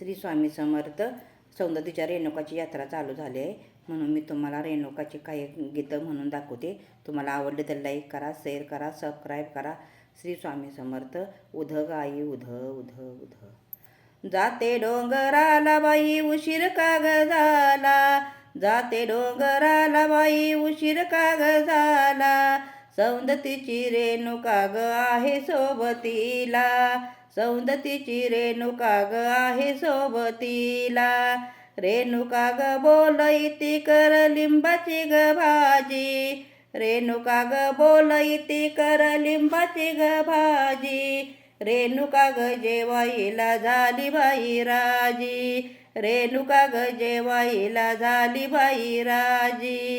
श्री स्वामी समर्थ सौंदतीच्या रेणुकाची यात्रा चालू झाली आहे. म्हणून मी तुम्हाला रेणुकाची काही गीतं म्हणून दाखवते. तुम्हाला आवडले तर लाईक करा शेअर करा सबस्क्राईब करा. श्री स्वामी समर्थ उध गाई उध उध उध. जाते डोंगराला बाई उशीर काग झाला जाते डोंगराला बाई उशीर काग झाला सौंदतीची रेणुका ग आहे सोबतीला. सौंदतीची रेणुका ग आहे सोबतीला. रेणुका ग बोलईती कर लिंबाची ग भाजी. रेणुका ग बोलईती कर लिंबाची ग भाजी. रेणुका ग जेवाईला झाली बाई राजी. रेणुका ग जेवाईला झाली बाई राजी.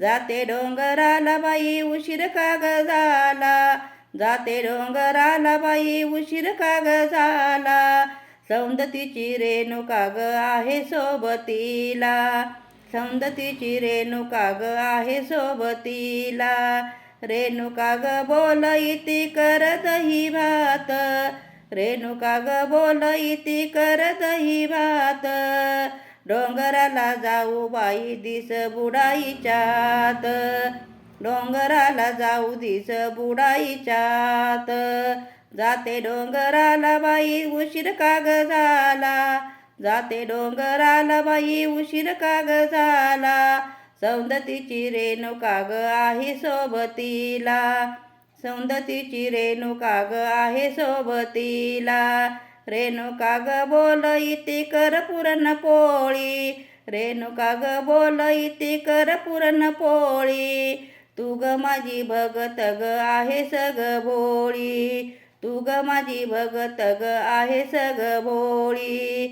जाते डोंगराला बाई उशीर काग झाला जाते डोंगराला बाई उशीर काग झाला सौंदतीची रेणुका ग आहे सोबतीला. सौंदतीची रेणुका ग आहे सोबतीला. रेणुका ग बोलईती कर करतही भात. रेणुका ग बोलईती कर करतही भात. डोंगराला जाऊ बाई दिस बुडाईच्यात. डोंगराला जाऊ दिस बुडाईच्यात. जाते डोंगराला बाई उशीर काग झाला जाते डोंगराला बाई उशीर काग झाला सौंदतीची रेणुका काग आहे सोबतीला. सौंदतीची रेणुका काग आहे सोबतीला. रेणुका ग इति कर पुरण पोळी. रेणुका ग इति कर पुरण पोळी. तू ग माझी भगत ग आहे सग भोळी तू ग माझी भगत ग आहे सग भोळी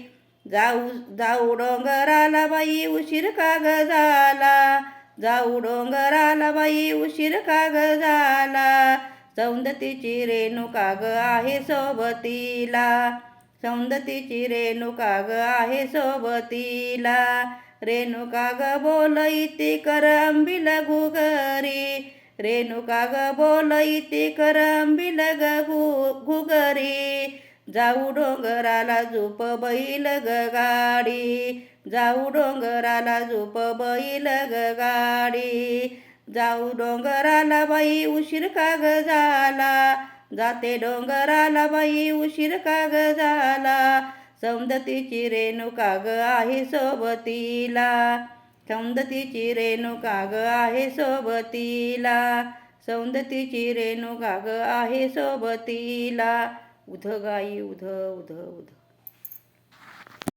जाऊ जाऊ डोंगराला बाई उशीर का ग झाला जाऊ डोंगराला बाई उशीर का ग झाला सौंदतीची रेणुका ग आहे सोबतीला. सौंदतीची रेणुका ग आहे सोबतीला. रेणुका ग बोलईती करंबिल घुगरी. रेणुका ग बोलईती कर अंबिल ग घुगरी. जाऊ डोंगराला झोप बैल ग गाडी. जाऊ डोंगराला झोप बैल ग गाडी. जाऊ डोंगराला बाई उशीर काग झाला जाते डोंगराला बाई उशीर काग झाला सौंदतीची रेणुका ग आहे सोबतीला. समदतीची रेणुका ग आहे सोबतीला. सौंदतीची रेणुका ग आहे सोबतीला. उध गाई उध उध उध.